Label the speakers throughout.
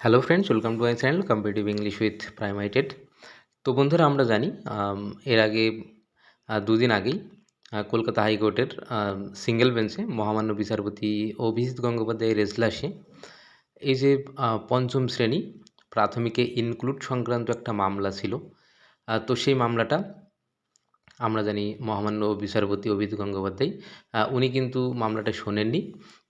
Speaker 1: Hello friends welcome to my channel competitive English with প্রাইমাইটেড তো বন্ধুরা, আমরা জানি এর আগে দুদিন আগেই কলকাতা হাইকোর্টের সিঙ্গেল বেঞ্চে মহামান্য বিচারপতি অভিজিৎ গঙ্গোপাধ্যায়ের এজলাসে এই যে পঞ্চম শ্রেণি, প্রাথমিকে ইনক্লুড সংক্রান্ত একটা মামলা ছিল। তো সেই মামলাটা আমরা জানি মহামান্য বিচারপতি অভিজিৎ গঙ্গোপাধ্যায় উনি কিন্তু মামলাটা শোনেননি।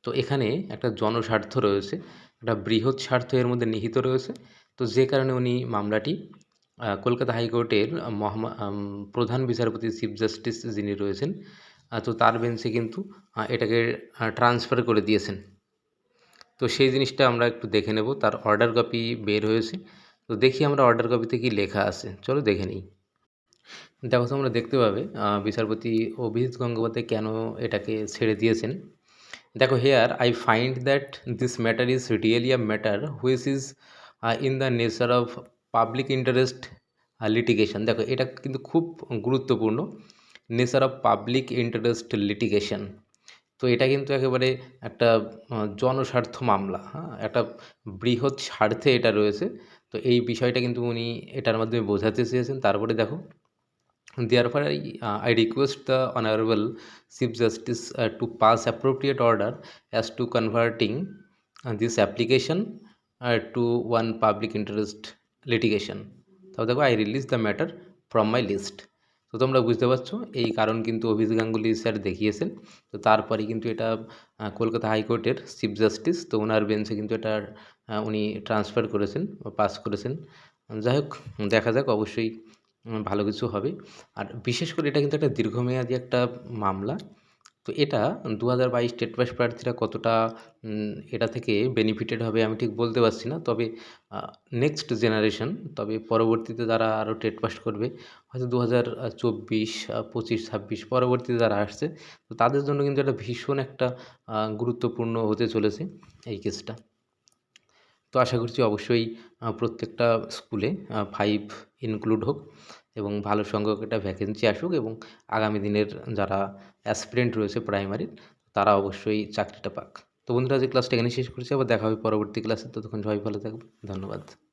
Speaker 1: তো এখানে একটা জনস্বার্থ রয়েছে, একটা বৃহৎ স্বার্থ এর মধ্যে নিহিত রয়েছে। তো যে কারণে উনি মামলাটি কলকাতা হাইকোর্টের মহামা প্রধান বিচারপতি চিফ জাস্টিস যিনি রয়েছেন তো তার বেঞ্চে কিন্তু এটাকে ট্রান্সফার করে দিয়েছেন। তো সেই জিনিসটা আমরা একটু দেখে নেব, তার অর্ডার কপি বের হয়েছে। তো দেখি আমরা অর্ডার কপিতে কি লেখা আছে, চলো দেখে নিই। দেখো তোমরা দেখতে পাবে বিচারপতি অভিজিৎ গঙ্গোপাধ্যায় কেন এটাকে ছেড়ে দিয়েছেন। দেখো here I find that this matter is really a matter which is in the nature of public interest litigation দেখো এটা কিন্তু খুব গুরুত্বপূর্ণ nature of public interest litigation তো এটা কিন্তু একেবারে একটা জনস্বার্থ মামলা হ্যাঁ? একটা বৃহৎ স্বার্থে এটা রয়েছে। তো এই বিষয়টা কিন্তু উনি এটার মাধ্যমে বোঝাতে চেয়েছেন। তারপরে দেখো Therefore, I, uh, I request the Honorable Chief Justice uh, to pass appropriate order as to converting uh, this application uh, to one public interest litigation. তাও দেখো I release the matter from my list তো তোমরা বুঝতে পারছ এই কারণ কিন্তু Abhijit Ganguly sir দেখিয়েছেন। তো তারপরে কিন্তু এটা কলকাতা হাইকোর্টের চিফ জাস্টিস তো ওনার বেঞ্চে কিন্তু এটা উনি ট্রান্সফার করেছেন বা পাস করেছেন। যাই হোক দেখা যাক অবশ্যই ভালো কিছু হবে। আর বিশেষ করে এটা কিন্তু একটা দীর্ঘমেয়াদী একটা মামলা। তো এটা দু হাজার বাইশ স্টেট পাস প্রার্থীরা কতটা এটা থেকে বেনিফিটেড হবে আমি ঠিক বলতে পারছি না। তবে নেক্সট জেনারেশন তবে পরবর্তীতে যারা আরও টেট পাস করবে, হয়তো দু হাজার চব্বিশ পঁচিশ, ছাব্বিশ পরবর্তীতে যারা আসছে, তো তাদের জন্য কিন্তু এটা ভীষণ একটা গুরুত্বপূর্ণ হতে চলেছে এই কেসটা তো আশা করছি অবশ্যই প্রত্যেকটা স্কুলে ফাইভ ইনক্লুড হোক এবং ভালো সংখ্যক একটা ভ্যাকেন্সি আসুক এবং আগামী দিনের যারা অ্যাসপিরেন্ট রয়েছে প্রাইমারির তারা অবশ্যই চাকরিটা পাক। তো বন্ধুরা যে ক্লাসটা এখানে শেষ করছি। আবার দেখা হবে পরবর্তী ক্লাসে ততক্ষণ সবাই ভালো থাকবে ধন্যবাদ।